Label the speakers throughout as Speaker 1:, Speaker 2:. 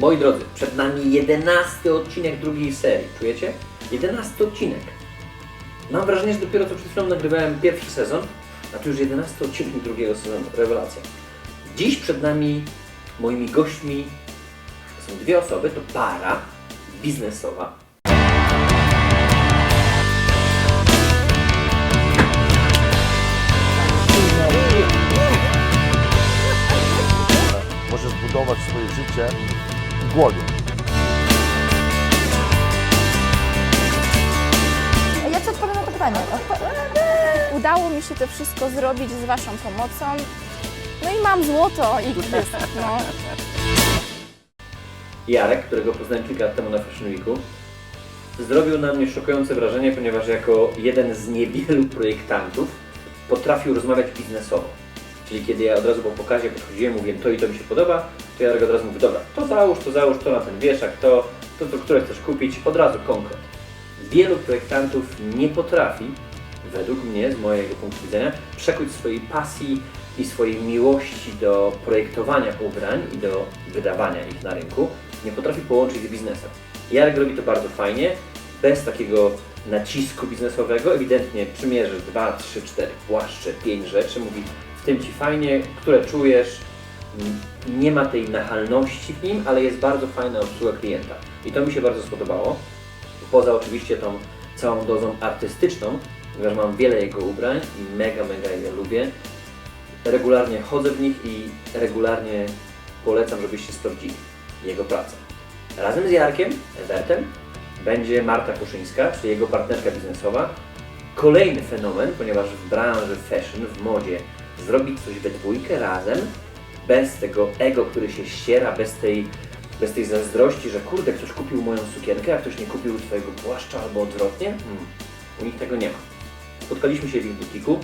Speaker 1: Moi drodzy, przed nami 11 odcinek drugiej serii. Czujecie? 11 odcinek. Mam wrażenie, że dopiero co przed chwilą nagrywałem pierwszy sezon, a tu już 11 odcinek drugiego sezonu. Rewelacja. Dziś przed nami moimi gośćmi są dwie osoby, to para biznesowa.
Speaker 2: Możesz budować swoje życie głowie.
Speaker 3: Ja ci odpowiem na to pytanie. Udało mi się to wszystko zrobić z Waszą pomocą. No i mam złoto i gwiazd, no.
Speaker 1: Jarek, którego poznałem kilka lat temu na Fashion Weeku, zrobił na mnie szokujące wrażenie, ponieważ jako jeden z niewielu projektantów potrafił rozmawiać biznesowo. Czyli kiedy ja od razu po pokazie podchodziłem, mówiłem to i to mi się podoba, to Jarek od razu mówi, dobra, to załóż, to załóż, to na ten wieszak, to, to, to które chcesz kupić, od razu konkret. Wielu projektantów nie potrafi, według mnie, z mojego punktu widzenia, przekuć swojej pasji i swojej miłości do projektowania ubrań i do wydawania ich na rynku, nie potrafi połączyć z biznesem. Jarek robi to bardzo fajnie, bez takiego nacisku biznesowego, ewidentnie przymierzysz 2, 3, 4 płaszcze, 5 rzeczy, mówi w tym Ci fajnie, które czujesz, nie ma tej nachalności w nim, ale jest bardzo fajna obsługa klienta. I to mi się bardzo spodobało. Poza oczywiście tą całą dozą artystyczną, ponieważ mam wiele jego ubrań i mega, mega je lubię. Regularnie chodzę w nich i regularnie polecam, żebyście sprawdzili jego pracę. Razem z Jarkiem, Ewertem, będzie Marta Kuszyńska, czyli jego partnerka biznesowa. Kolejny fenomen, ponieważ w branży fashion, w modzie, zrobić coś we dwójkę razem, bez tego ego, który się ściera, bez tej, bez tej zazdrości, że kurde, ktoś kupił moją sukienkę, a ktoś nie kupił twojego płaszcza albo odwrotnie. Hmm. U nich tego nie ma. Spotkaliśmy się w ich butiku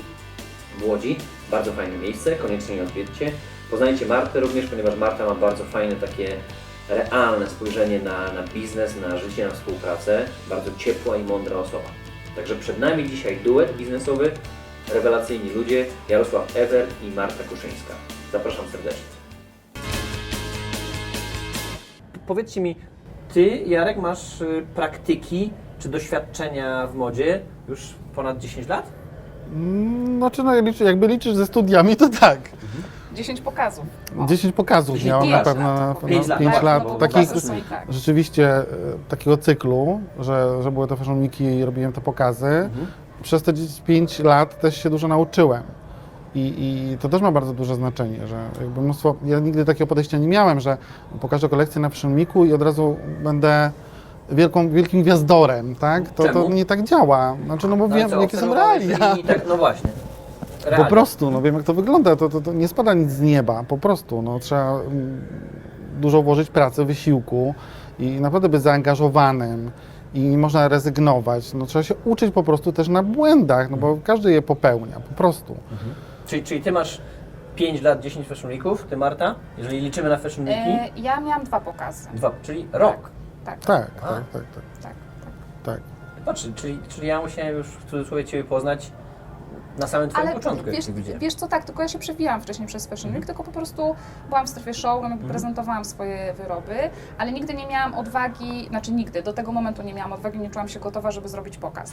Speaker 1: w Łodzi. Bardzo fajne miejsce, koniecznie je odwiedźcie. Poznajcie Martę również, ponieważ Marta ma bardzo fajne takie realne spojrzenie na, na biznes, na życie, na współpracę. Bardzo ciepła i mądra osoba. Także przed nami dzisiaj duet biznesowy, rewelacyjni ludzie, Jarosław Ewer i Marta Kuszyńska. Zapraszam serdecznie. Powiedzcie mi, ty, Jarek, masz y, praktyki czy doświadczenia w modzie już ponad 10 lat?
Speaker 2: Mm, Znaczy, no, liczy- jakby liczysz ze studiami, to tak.
Speaker 3: 10 pokazów. O.
Speaker 2: 10 pokazów
Speaker 1: Dziesięć
Speaker 2: miałem na
Speaker 1: lat.
Speaker 2: pewno na
Speaker 1: Pięć
Speaker 2: pewno
Speaker 1: lat.
Speaker 2: 5
Speaker 1: Tak,
Speaker 2: lat.
Speaker 1: no bo
Speaker 2: Takich
Speaker 3: pokazy są i tak.
Speaker 2: rzeczywiście e, takiego cyklu, że, że były to Fashion Weeki i robiłem te pokazy. Przez te 5 lat też się dużo nauczyłem. I, I to też ma bardzo duże znaczenie, że jakby mnóstwo, ja nigdy takiego podejścia nie miałem, że pokażę kolekcję na Weeku i od razu będę wielką, wielkim gwiazdorem, tak? To, to nie tak działa. Znaczy, no bo
Speaker 1: No
Speaker 2: wiem, jakie są realia.
Speaker 1: tak, no właśnie.
Speaker 2: Po prostu, no wiem jak to wygląda, to, to, to nie spada nic z nieba, po prostu, no trzeba mm, dużo włożyć pracy, wysiłku i naprawdę być zaangażowanym i nie można rezygnować, no trzeba się uczyć po prostu też na błędach, no bo każdy je popełnia, po prostu.
Speaker 1: Czyli, czyli ty masz 5 lat, 10 Fashion Weeków, ty Marta? Jeżeli liczymy na Fashion Weeki?
Speaker 3: E, ja miałam dwa pokazy.
Speaker 1: Dwa, czyli rok.
Speaker 3: Tak, tak,
Speaker 2: Tak,
Speaker 1: A.
Speaker 2: tak, tak, tak,
Speaker 3: tak.
Speaker 2: tak.
Speaker 1: Patrz, czyli, czyli ja musiałem już w cudzysłowie Ciebie poznać na samym Twoim
Speaker 3: Ale
Speaker 1: początku, jak
Speaker 3: wiesz,
Speaker 1: Cię widziałem.
Speaker 3: wiesz co, tak, tylko ja się przewijałam wcześniej przez Fashion Week, tylko po prostu byłam w strefie show, jakby prezentowałam swoje wyroby, ale nigdy nie miałam odwagi, znaczy nigdy, do tego momentu nie miałam odwagi, nie czułam się gotowa, żeby zrobić pokaz.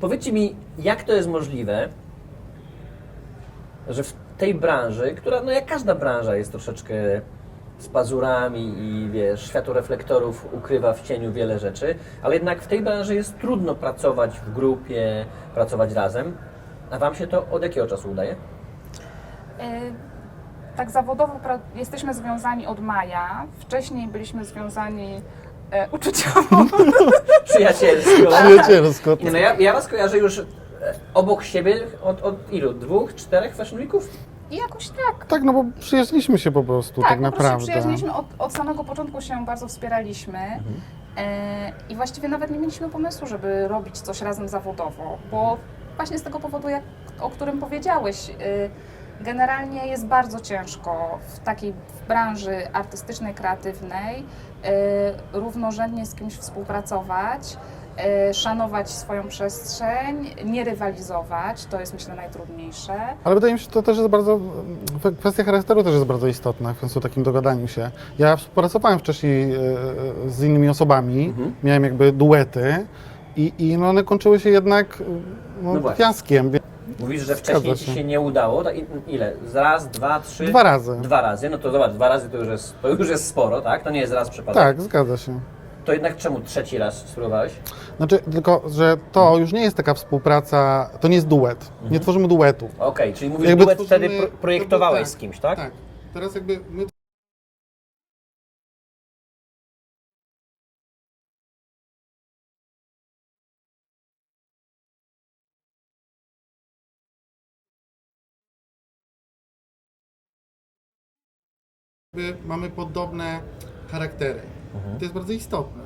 Speaker 1: Powiedzcie mi, jak to jest możliwe, że w tej branży, która, no jak każda branża jest troszeczkę z pazurami i wiesz, światło reflektorów ukrywa w cieniu wiele rzeczy, ale jednak w tej branży jest trudno pracować w grupie, pracować razem. A Wam się to od jakiego czasu udaje?
Speaker 3: E, Tak zawodowo jesteśmy związani od maja, wcześniej byliśmy związani e, uczuciowo.
Speaker 1: Przyjacielsko.
Speaker 2: Przyjacielsko.
Speaker 1: Nie, no ja, ja Was kojarzę już e, obok siebie od, od ilu? Dwóch, czterech Fashion Weeków?
Speaker 3: I jakoś tak.
Speaker 2: Tak, no bo przyjaźniliśmy się po prostu, tak,
Speaker 3: Tak, po prostu się
Speaker 2: naprawdę.
Speaker 3: przyjaźniliśmy, od, od samego początku się bardzo wspieraliśmy e, i właściwie nawet nie mieliśmy pomysłu, żeby robić coś razem zawodowo, bo właśnie z tego powodu, jak, o którym powiedziałeś, e, generalnie jest bardzo ciężko w takiej branży artystycznej, kreatywnej równorzędnie z kimś współpracować. e, szanować swoją przestrzeń, nie rywalizować, to jest myślę najtrudniejsze.
Speaker 2: Ale wydaje mi się, że to też jest bardzo, w- kwestia charakteru też jest bardzo istotna w końcu takim dogadaniu się. Ja współpracowałem wcześniej e, z innymi osobami,
Speaker 1: Mhm.
Speaker 2: miałem jakby duety i, i no one kończyły się jednak
Speaker 1: No
Speaker 2: no, fiaskiem.
Speaker 1: Mówisz, że
Speaker 2: Zgadza
Speaker 1: wcześniej ci
Speaker 2: się.
Speaker 1: nie udało. I- ile? Raz, dwa, trzy?
Speaker 2: Dwa razy.
Speaker 1: Dwa razy. No to zobacz, dwa razy to już jest, to już jest sporo, tak? To nie jest raz przypadek.
Speaker 2: Tak, zgadza się.
Speaker 1: To jednak czemu trzeci raz spróbowałeś?
Speaker 2: Znaczy, tylko, że to już nie jest taka współpraca, to nie jest duet. Nie tworzymy duetu.
Speaker 1: Okej, czyli mówisz,
Speaker 2: Jakby
Speaker 1: duet wtedy
Speaker 2: tworzymy-
Speaker 1: pro projektowałeś z kimś, tak?
Speaker 2: Tak. Teraz jakby my jakby mamy podobne charaktery. To jest bardzo istotne.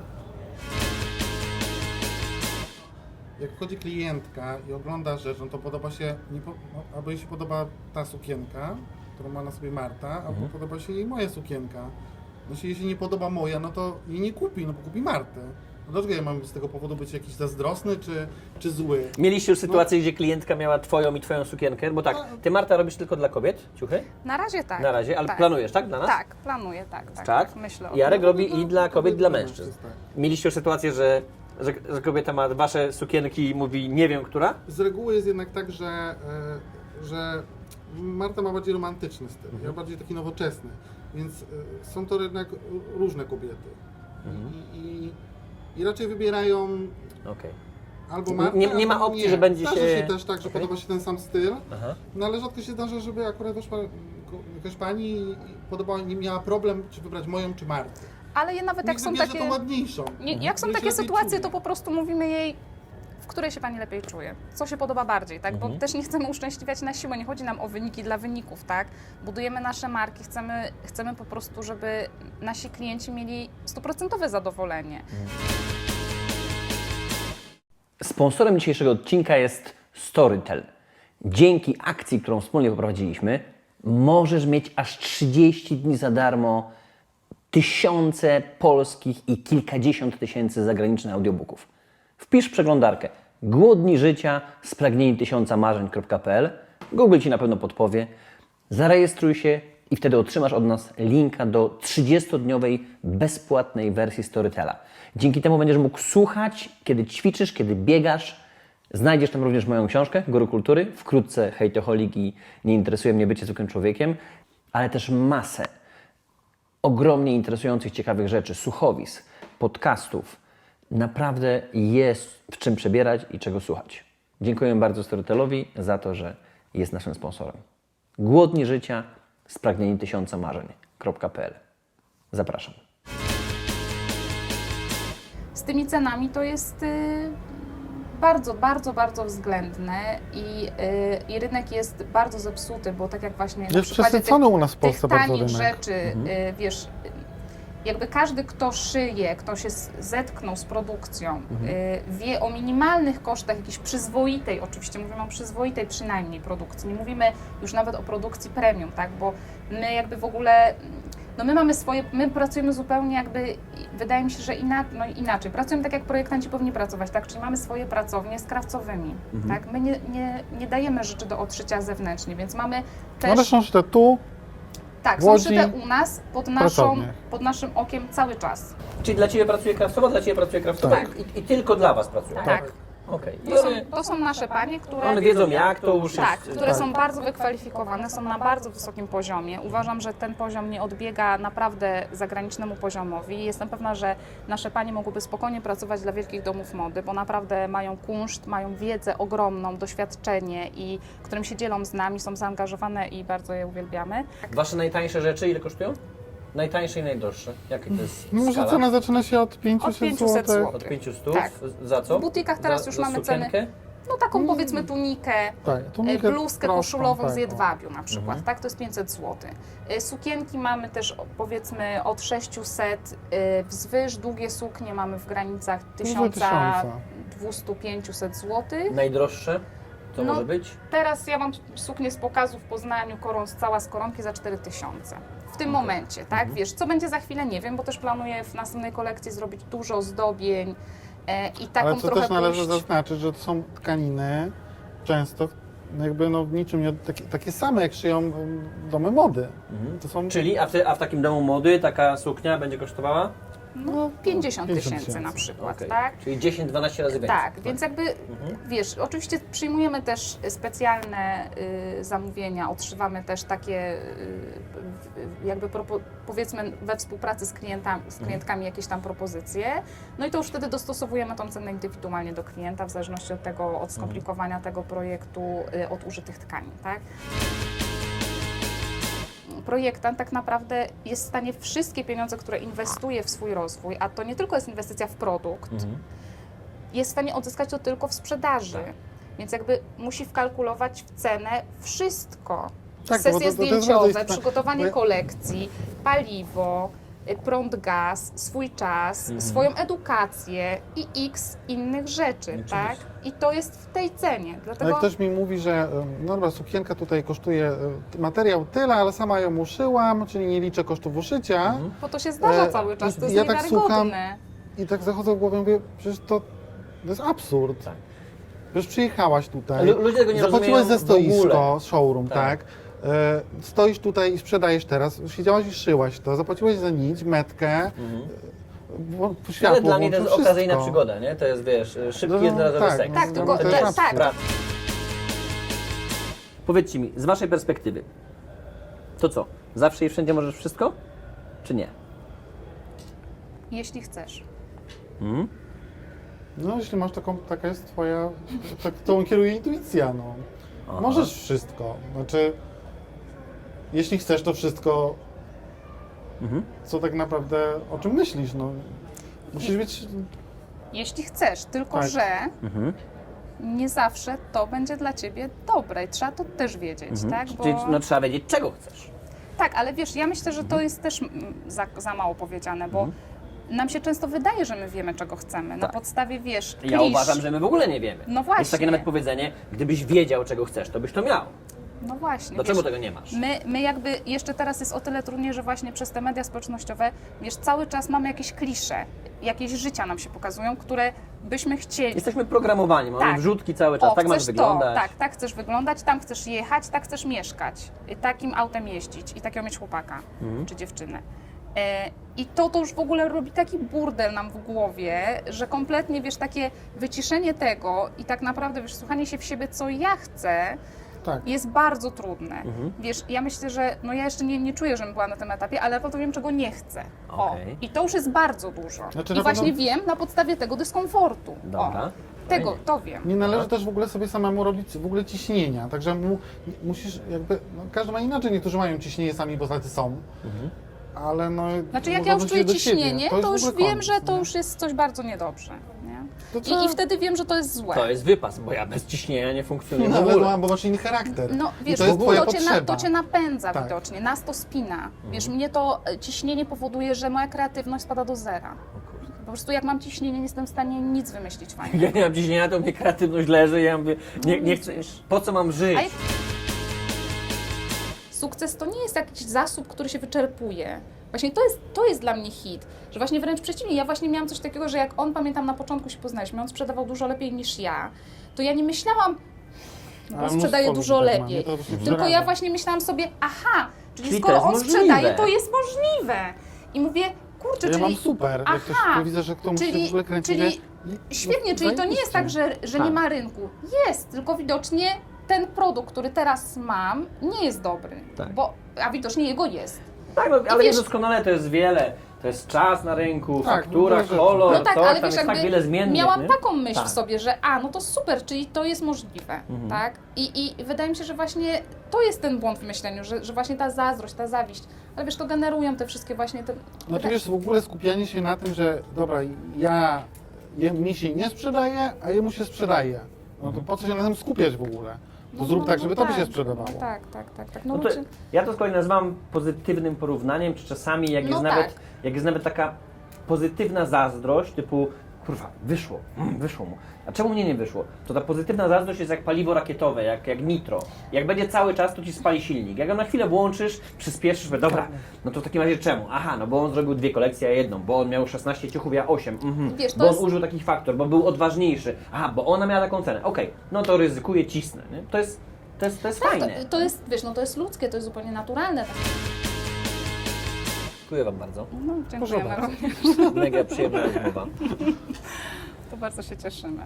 Speaker 2: Jak wchodzi klientka i ogląda rzecz, no to podoba się, nie po, no, albo jej się podoba ta sukienka, którą ma na sobie Marta, albo podoba się jej moja sukienka. No jeśli jej się nie podoba moja, no to jej nie kupi, no bo kupi Martę. No dlaczego ja mam z tego powodu być jakiś zazdrosny czy, czy zły?
Speaker 1: Mieliście już sytuację, gdzie klientka miała twoją i twoją sukienkę? Bo tak, ty Marta robisz tylko dla kobiet ciuchy?
Speaker 3: Na razie tak.
Speaker 1: Na razie, ale
Speaker 3: tak.
Speaker 1: planujesz, tak? Dla nas?
Speaker 3: Tak, planuję, tak. Tak,
Speaker 1: Tak?
Speaker 3: myślę o
Speaker 1: Jarek robi i dla kobiet, i dla mężczyzn.
Speaker 2: Tak.
Speaker 1: Mieliście już sytuację, że, że, że kobieta ma wasze sukienki i mówi nie wiem, która?
Speaker 2: Z reguły jest jednak tak, że, e, że Marta ma bardziej romantyczny styl, ja bardziej taki nowoczesny, więc e, są to jednak różne kobiety. I, i, I raczej wybierają
Speaker 1: Okej.
Speaker 2: albo Martę,
Speaker 1: Nie- nie ma
Speaker 2: albo
Speaker 1: opcji,
Speaker 2: mnie.
Speaker 1: że będzie
Speaker 2: Zdarza
Speaker 1: się-
Speaker 2: się też tak, że
Speaker 1: Okej.
Speaker 2: podoba się ten sam styl,
Speaker 1: Aha.
Speaker 2: no ale rzadko się zdarza, żeby akurat weszła jakaś pani i podobała, nie miała problem, czy wybrać moją, czy Martę.
Speaker 3: Ale ja nawet jak
Speaker 2: Niech
Speaker 3: są
Speaker 2: wybierze
Speaker 3: takie...
Speaker 2: tą ładniejszą.
Speaker 3: Nie, jak są
Speaker 2: się
Speaker 3: takie
Speaker 2: lepiej
Speaker 3: sytuacje,
Speaker 2: czuje.
Speaker 3: to po prostu mówimy jej, której się Pani lepiej czuje, co się podoba bardziej, tak?
Speaker 1: Mhm.
Speaker 3: Bo też nie chcemy uszczęśliwiać na siłę, nie chodzi nam o wyniki dla wyników, tak? Budujemy nasze marki, chcemy, chcemy po prostu, żeby nasi klienci mieli stuprocentowe zadowolenie.
Speaker 1: Sponsorem dzisiejszego odcinka jest Storytel. Dzięki akcji, którą wspólnie poprowadziliśmy, możesz mieć aż 30 dni za darmo tysiące polskich i kilkadziesiąt tysięcy zagranicznych audiobooków. Wpisz przeglądarkę Głodni życia, spragnieni tysiąca marzeń.pl. Google Ci na pewno podpowie. Zarejestruj się i wtedy otrzymasz od nas linka do 30-dniowej bezpłatnej wersji Storytela. Dzięki temu będziesz mógł słuchać, kiedy ćwiczysz, kiedy biegasz. Znajdziesz tam również moją książkę Guru Kultury, wkrótce Hejtoholik i Nie interesuje mnie bycie zwykłym człowiekiem, ale też masę ogromnie interesujących, ciekawych rzeczy, słuchowisk, podcastów. Naprawdę jest w czym przebierać i czego słuchać. Dziękuję bardzo Storytelowi za to, że jest naszym sponsorem. Głodni życia, spragnieni tysiąca marzeń.pl Zapraszam.
Speaker 3: Z tymi cenami to jest y, bardzo, bardzo, bardzo względne i, y, i rynek jest bardzo zepsuty, bo tak jak właśnie na
Speaker 2: Jest
Speaker 3: przykładzie
Speaker 2: przesycony
Speaker 3: tych,
Speaker 2: u nas w Polsce
Speaker 3: tych tanich
Speaker 2: rynek.
Speaker 3: rzeczy, y, wiesz, jakby każdy, kto szyje, kto się zetknął z produkcją, y, wie o minimalnych kosztach jakiejś przyzwoitej, oczywiście mówimy o przyzwoitej przynajmniej produkcji, nie mówimy już nawet o produkcji premium, tak, bo my jakby w ogóle, no my mamy swoje, my pracujemy zupełnie jakby, wydaje mi się, że ina, no inaczej, pracujemy tak jak projektanci powinni pracować, tak, czyli mamy swoje pracownie z krawcowymi, tak, my nie, nie, nie dajemy rzeczy do odszycia zewnętrznie, więc mamy też...
Speaker 2: One są szyte tu,
Speaker 3: Tak,
Speaker 2: W
Speaker 3: są
Speaker 2: Łodzi
Speaker 3: szyte u nas, pod, naszą, pod naszym okiem cały czas.
Speaker 1: Czyli dla Ciebie pracuje krawcowa, dla Ciebie pracuje krawcowa
Speaker 3: Tak.
Speaker 1: i, i tylko dla Was pracują?
Speaker 3: Tak.
Speaker 1: Okej. I
Speaker 3: To są,
Speaker 1: one,
Speaker 3: to są nasze panie, które,
Speaker 1: one wiedzą jak, to już
Speaker 3: tak,
Speaker 1: jest...
Speaker 3: które są bardzo wykwalifikowane, są na bardzo wysokim poziomie. Uważam, że ten poziom nie odbiega naprawdę zagranicznemu poziomowi. Jestem pewna, że nasze panie mogłyby spokojnie pracować dla wielkich domów mody, bo naprawdę mają kunszt, mają wiedzę ogromną, doświadczenie i którym się dzielą z nami, są zaangażowane i bardzo je uwielbiamy.
Speaker 1: Wasze najtańsze rzeczy ile kosztują? Najtańsze i najdroższe. Jaka to jest
Speaker 2: no może
Speaker 1: skala?
Speaker 2: cena zaczyna się od 500,
Speaker 3: 500
Speaker 2: zł.
Speaker 3: zł.
Speaker 1: Od 500?
Speaker 3: Tak.
Speaker 1: Za co?
Speaker 3: W butikach teraz
Speaker 1: za,
Speaker 3: już
Speaker 1: za
Speaker 3: mamy
Speaker 1: sukienkę?
Speaker 3: ceny- No taką powiedzmy tunikę,
Speaker 2: Tak,
Speaker 3: E,
Speaker 2: mówię
Speaker 3: bluzkę
Speaker 2: prostą,
Speaker 3: koszulową
Speaker 2: tak,
Speaker 3: z jedwabiu na przykład,
Speaker 1: Mhm.
Speaker 3: tak, to jest 500 zł. E, Sukienki mamy też o, powiedzmy od 600 e, wzwyż, długie suknie mamy w granicach
Speaker 2: Powyżej
Speaker 3: 1200-500 zł.
Speaker 1: Najdroższe? Co
Speaker 3: No.
Speaker 1: może być?
Speaker 3: Teraz ja mam suknię z pokazu w Poznaniu, koron, cała z koronki za 4000. W tym momencie, tak?
Speaker 1: Mhm.
Speaker 3: Wiesz, co będzie za chwilę, nie wiem, bo też planuję w następnej kolekcji zrobić dużo zdobień, E, I taką
Speaker 2: Ale co
Speaker 3: trochę
Speaker 2: też należy
Speaker 3: pójść...
Speaker 2: zaznaczyć, że to są tkaniny często jakby no w niczym nie, takie, takie same jak szyją um, domy mody. To są
Speaker 1: Czyli, a w, a w takim domu mody taka suknia będzie kosztowała?
Speaker 3: No, 50
Speaker 2: 50
Speaker 3: tysięcy na przykład,
Speaker 1: Okej.
Speaker 3: tak?
Speaker 1: Czyli 10-12 razy więcej.
Speaker 3: Tak, więc jakby,
Speaker 1: Mhm.
Speaker 3: wiesz, oczywiście przyjmujemy też specjalne y, zamówienia, otrzymamy też takie, y, jakby propo, powiedzmy we współpracy z, klientami,
Speaker 1: Mhm.
Speaker 3: z klientkami jakieś tam propozycje, no i to już wtedy dostosowujemy tą cenę indywidualnie do klienta w zależności od tego,
Speaker 1: Mhm.
Speaker 3: od skomplikowania tego projektu, y, od użytych tkanin, tak? Projektant tak naprawdę jest w stanie wszystkie pieniądze, które inwestuje w swój rozwój, a to nie tylko jest inwestycja w produkt,
Speaker 1: Mhm.
Speaker 3: jest w stanie odzyskać to tylko w sprzedaży.
Speaker 1: Tak.
Speaker 3: Więc jakby musi wkalkulować w cenę wszystko.
Speaker 2: Tak, to-
Speaker 3: Sesje
Speaker 2: to- to jest bardzo
Speaker 3: zdjęciowe,
Speaker 2: istotne,
Speaker 3: przygotowanie kolekcji, paliwo, prąd, gaz, swój czas,
Speaker 1: Mhm.
Speaker 3: swoją edukację i x innych rzeczy,
Speaker 1: Oczywiście.
Speaker 3: tak? I to jest w tej cenie.
Speaker 2: No
Speaker 3: Dlatego
Speaker 2: jak ktoś mi mówi, że no dobra, sukienka tutaj kosztuje materiał tyle, ale sama ją uszyłam, czyli nie liczę kosztów uszycia
Speaker 1: Mhm.
Speaker 3: bo to się zdarza
Speaker 2: E,
Speaker 3: cały czas, to jest
Speaker 2: ja tak
Speaker 3: niewiarygodne.
Speaker 2: słucham, i tak zachodzę w głowę i mówię, przecież to, to jest absurd.
Speaker 1: Tak.
Speaker 2: Przecież przyjechałaś tutaj,
Speaker 1: Lu- ludzie tego nie
Speaker 2: zapłaciłaś za
Speaker 1: ogóle.
Speaker 2: stoisko, showroom,
Speaker 1: Tak.
Speaker 2: tak? E, stoisz tutaj i sprzedajesz teraz, siedziałaś i szyłaś to, zapłaciłaś za nić, metkę,
Speaker 1: Mhm.
Speaker 2: światło,
Speaker 1: Ale dla mnie to jest okazyjna
Speaker 2: wszystko.
Speaker 1: przygoda, nie? To jest, wiesz, szybki,
Speaker 2: No,
Speaker 1: jednorazowy
Speaker 2: tak,
Speaker 1: seks.
Speaker 2: no,
Speaker 3: Tak,
Speaker 2: no,
Speaker 3: tylko-
Speaker 2: to jest
Speaker 3: tak, tak.
Speaker 1: Pra- Powiedzcie mi, z waszej perspektywy, to co? Zawsze i wszędzie możesz wszystko? Czy nie?
Speaker 3: Jeśli chcesz.
Speaker 1: Mhm.
Speaker 2: No, jeśli masz taką, taka jest twoja, tak, tą kieruje intuicja, no.
Speaker 1: Aha.
Speaker 2: Możesz wszystko. Znaczy, jeśli chcesz to wszystko,
Speaker 1: Mhm.
Speaker 2: co tak naprawdę, o czym myślisz, no. Musisz być,
Speaker 3: Jeśli chcesz, tylko
Speaker 2: Tak.
Speaker 3: że
Speaker 1: Mhm.
Speaker 3: nie zawsze to będzie dla ciebie dobre i trzeba to też wiedzieć,
Speaker 1: Mhm.
Speaker 3: tak? Bo...
Speaker 1: Czyli no, trzeba wiedzieć, czego chcesz.
Speaker 3: Tak, ale wiesz, ja myślę, że to
Speaker 1: Mhm.
Speaker 3: jest też mm, za, za mało powiedziane, bo nam się często wydaje, że my wiemy, czego chcemy. Na
Speaker 1: Tak.
Speaker 3: podstawie, wiesz,
Speaker 1: Ja
Speaker 3: klisz.
Speaker 1: uważam, że my w ogóle nie wiemy.
Speaker 3: No właśnie.
Speaker 1: Jest takie nawet powiedzenie, gdybyś wiedział, czego chcesz, to byś to miał.
Speaker 3: No właśnie.
Speaker 1: Dlaczego
Speaker 3: wiesz,
Speaker 1: tego nie masz?
Speaker 3: My, my jakby jeszcze teraz jest o tyle trudniej, że właśnie przez te media społecznościowe, wiesz, cały czas mamy jakieś klisze, jakieś życia nam się pokazują, które byśmy chcieli.
Speaker 1: Jesteśmy programowani, mamy
Speaker 3: Tak.
Speaker 1: wrzutki cały czas,
Speaker 3: O,
Speaker 1: tak masz wyglądać.
Speaker 3: To, tak, tak chcesz wyglądać, tam chcesz jechać, tak chcesz mieszkać, takim autem jeździć i takiego mieć chłopaka
Speaker 1: Mhm.
Speaker 3: czy dziewczynę. E, I to to już w ogóle robi taki burdel nam w głowie, że kompletnie, wiesz, takie wyciszenie tego i tak naprawdę, wiesz, słuchanie się w siebie, co ja chcę,
Speaker 2: tak.
Speaker 3: jest bardzo trudne.
Speaker 1: Mhm.
Speaker 3: Wiesz, ja myślę, że no ja jeszcze nie, nie czuję, żebym była na tym etapie, ale to wiem, czego nie chcę. O,
Speaker 1: Okej.
Speaker 3: I to już jest bardzo dużo.
Speaker 2: Znaczy,
Speaker 3: I
Speaker 2: na
Speaker 3: właśnie
Speaker 2: pewno-
Speaker 3: wiem na podstawie tego dyskomfortu.
Speaker 1: Dobra.
Speaker 3: O, tego, to wiem.
Speaker 2: Nie należy też w ogóle sobie samemu robić w ogóle ciśnienia, także mu, musisz jakby, no, każdy ma inaczej, niektórzy mają ciśnienie sami, bo tacy są,
Speaker 1: Mhm.
Speaker 2: Ale no...
Speaker 3: Znaczy jak
Speaker 2: w
Speaker 3: ja już czuję ciśnienie, to,
Speaker 2: w
Speaker 3: już wiem,
Speaker 2: koniec,
Speaker 3: że to
Speaker 2: nie?
Speaker 3: już jest coś bardzo niedobrze. Nie?
Speaker 2: To
Speaker 3: I, I wtedy wiem, że to jest złe.
Speaker 1: To jest wypas, bo ja bez ciśnienia nie funkcjonuję w
Speaker 2: Nawet
Speaker 1: ogóle.
Speaker 2: mam, bo masz inny charakter.
Speaker 3: No
Speaker 2: I
Speaker 3: wiesz,
Speaker 2: to jest
Speaker 3: to,
Speaker 2: twoja
Speaker 3: cię na, to cię napędza
Speaker 2: Tak.
Speaker 3: widocznie, nas to spina.
Speaker 1: Mhm.
Speaker 3: Wiesz, mnie to e, ciśnienie powoduje, że moja kreatywność spada do zera. Po prostu jak mam ciśnienie, nie jestem w stanie nic wymyślić fajnego.
Speaker 1: Ja nie mam ciśnienia, to mnie kreatywność leży, ja mówię, nie, nie chcę, po co mam żyć?
Speaker 3: Jak- Sukces to nie jest jakiś zasób, który się wyczerpuje. Właśnie to jest, to jest dla mnie hit, że właśnie wręcz przeciwnie, ja właśnie miałam coś takiego, że jak on, pamiętam, na początku się poznaliśmy, on sprzedawał dużo lepiej niż ja, to ja nie myślałam, no on sprzedaje dużo
Speaker 2: tak
Speaker 3: lepiej. Tylko ja właśnie myślałam sobie, aha, czyli,
Speaker 1: Czyli
Speaker 3: skoro on
Speaker 1: możliwe.
Speaker 3: sprzedaje, to jest możliwe. I mówię, kurczę,
Speaker 2: Ja
Speaker 3: czyli...
Speaker 2: mam super, jak
Speaker 3: Aha,
Speaker 2: ktoś widzę, że ktoś
Speaker 3: czyli-
Speaker 2: w ogóle kręci,
Speaker 3: czyli Świetnie, czyli to nie jest tak, że, że nie
Speaker 1: Tak.
Speaker 3: ma rynku. Jest, tylko widocznie ten produkt, który teraz mam, nie jest dobry.
Speaker 1: Tak.
Speaker 3: Bo, a widocznie jego jest.
Speaker 1: Tak, no, ale
Speaker 3: wiesz-
Speaker 1: wiesz, doskonale to jest wiele. To jest czas na rynku,
Speaker 2: Tak,
Speaker 1: faktura,
Speaker 2: dużo rzeczy.
Speaker 1: kolor,
Speaker 3: No tak,
Speaker 1: coś,
Speaker 3: ale
Speaker 1: tam
Speaker 3: wiesz,
Speaker 1: jest
Speaker 3: jakby
Speaker 1: tak wiele zmiennych.
Speaker 3: miałam
Speaker 1: nie?
Speaker 3: taką myśl
Speaker 1: Tak.
Speaker 3: w sobie, że a, no to super, czyli to jest możliwe,
Speaker 1: Mhm.
Speaker 3: tak? I, I wydaje mi się, że właśnie to jest ten błąd w myśleniu, że, że właśnie ta zazdrość, ta zawiść, ale wiesz, to generują te wszystkie właśnie te...
Speaker 2: Znaczy wiesz, w ogóle skupianie się na tym, że dobra, ja, je, mi się nie sprzedaje, a jemu się sprzedaje. No to po co się na tym skupiać w ogóle? To
Speaker 3: No,
Speaker 2: zrób
Speaker 3: no,
Speaker 2: tak, żeby
Speaker 3: tak,
Speaker 2: tobie się sprzedawało.
Speaker 3: Tak, tak, tak, tak. No,
Speaker 1: No to,
Speaker 3: ludzie-
Speaker 1: ja to z kolei nazywam pozytywnym porównaniem, czy czasami jak,
Speaker 3: No
Speaker 1: jest,
Speaker 3: tak.
Speaker 1: nawet, jak jest nawet taka pozytywna zazdrość, typu
Speaker 4: kurwa, wyszło, mm, wyszło mu. A czemu mnie nie wyszło? To ta pozytywna zazdrość jest jak paliwo rakietowe, jak, jak nitro. Jak będzie cały czas, to ci spali silnik. Jak ją na chwilę włączysz, przyspieszysz, mówię, dobra, no to w takim razie czemu? Aha, no bo on zrobił dwie kolekcje, a jedną, bo on miał 16 ciuchów, ja 8. Mhm.
Speaker 3: Wiesz, to
Speaker 4: bo on
Speaker 3: jest-
Speaker 4: użył takich faktor, bo był odważniejszy. Aha, bo ona miała taką cenę. Okej, no to ryzykuję, cisnę. Nie? To jest, to jest, to jest
Speaker 3: Tak,
Speaker 4: fajne.
Speaker 3: to, to jest, wiesz, no to jest ludzkie, to jest zupełnie naturalne.
Speaker 4: Dziękuję Wam bardzo.
Speaker 3: No, dziękujemy
Speaker 4: bardzo.
Speaker 3: również.
Speaker 4: Mega przyjemna rozmowa.
Speaker 3: To bardzo się cieszymy.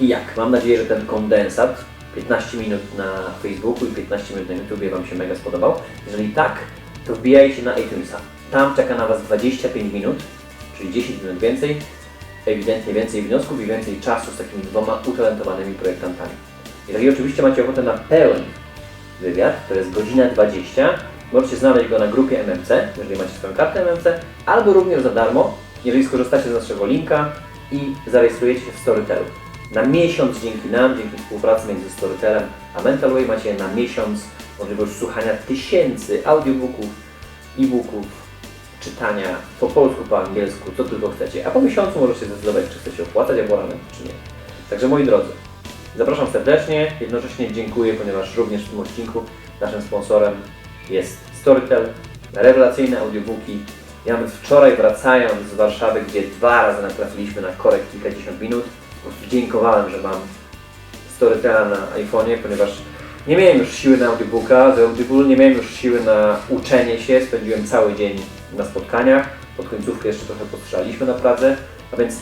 Speaker 1: I jak? Mam nadzieję, że ten kondensat 15 minut na Facebooku i 15 minut na YouTubie Wam się mega spodobał. Jeżeli tak, to wbijajcie na iTunesa. Tam czeka na Was 25 minut, czyli 10 minut więcej, ewidentnie więcej wniosków i więcej czasu z takimi dwoma utalentowanymi projektantami. Jeżeli oczywiście macie ochotę na pełen wywiad, to jest godzina 20, możecie znaleźć go na grupie MMC, jeżeli macie swoją kartę MMC, albo również za darmo, jeżeli skorzystacie z naszego linka i zarejestrujecie się w Storytelu. Na miesiąc dzięki nam, dzięki współpracy między Storytelem a Mentalway macie na miesiąc możliwość słuchania tysięcy audiobooków, e-booków, czytania po polsku, po angielsku, co tylko chcecie. A po miesiącu możecie zdecydować, czy chcecie opłacać abonament, czy nie. Także moi drodzy, zapraszam serdecznie, jednocześnie dziękuję, ponieważ również w tym odcinku naszym sponsorem jest Storytel, rewelacyjne audiobooki. Ja my wczoraj wracając z Warszawy, gdzie dwa razy natrafiliśmy na korek kilkadziesiąt minut, po prostu dziękowałem, że mam Storytela na iPhone'ie, ponieważ nie miałem już siły na audiobooka, z Audible nie miałem już siły na uczenie się, spędziłem cały dzień na spotkaniach, pod końcówkę jeszcze trochę postrzelaliśmy na Pradze, a więc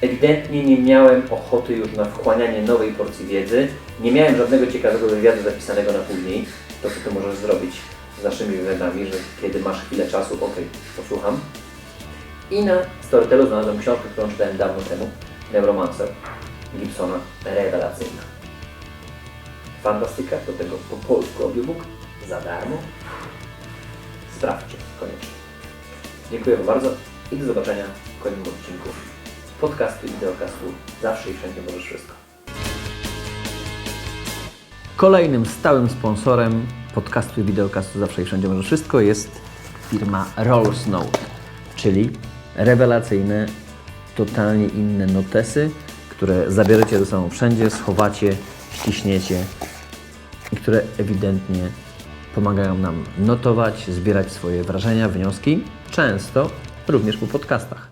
Speaker 1: ewidentnie nie miałem ochoty już na wchłanianie nowej porcji wiedzy, nie miałem żadnego ciekawego wywiadu zapisanego na później, to co ty możesz zrobić z naszymi wywiadami, że kiedy masz chwilę czasu, ok, posłucham. I na Storytelu znalazłem książkę, którą czytałem dawno temu, Neuromancer Gibsona, rewelacyjna. Fantastyka, do tego po polsku audiobook, za darmo. Sprawdźcie koniecznie. Dziękuję Wam bardzo i do zobaczenia w kolejnym odcinku podcastu i wideokastu Zawsze i Wszędzie Możesz Wszystko.
Speaker 4: Kolejnym stałym sponsorem podcastu i wideokastu Zawsze i Wszędzie Może Wszystko jest firma Rolls Note, czyli rewelacyjne, totalnie inne notesy, które zabierzecie ze sobą wszędzie, schowacie, ściśniecie i które ewidentnie pomagają nam notować, zbierać swoje wrażenia, wnioski, często również po podcastach.